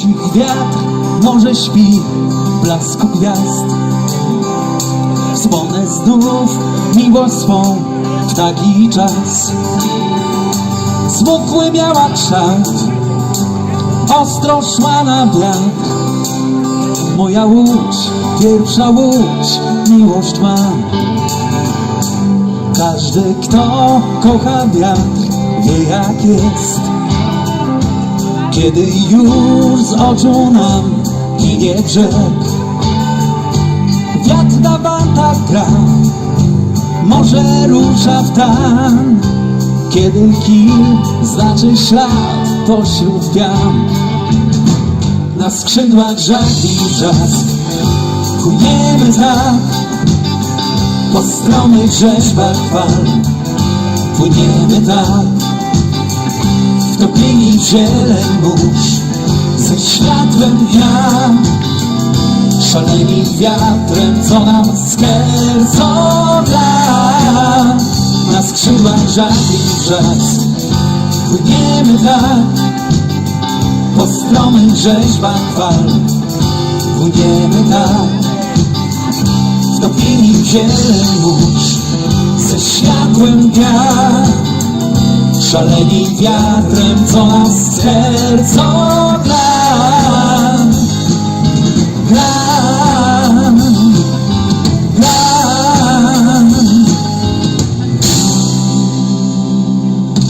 Cichy wiatr może śpi w blasku gwiazd. Wspomnę znów miłość swą w taki czas. Smukły miała kształt Ostro szła na wiatr Moja łódź, pierwsza łódź Miłość ma. Każdy kto kocha wiatr Wie jak jest Kiedy już z oczu nam ginie brzeg. Wiatr na wantach gra Morze rusza w tan Kiedy kij znaczy ślad pośród pian. Na skrzydłach żart i wrzask Płyniemy tak Po stromych rzeźbach fal Płyniemy tak Wtopieni w zieleń mórz Ze światłem dnia. Szaleni wiatrem, co nam serco dla. Na skrzydłach żart i wrzask. Płyniemy tak Po stromych rzeźbach fal. Płyniemy tak. W zieleń mórz Ze światłem dnia Szaleni wiatrem, co nas serco dla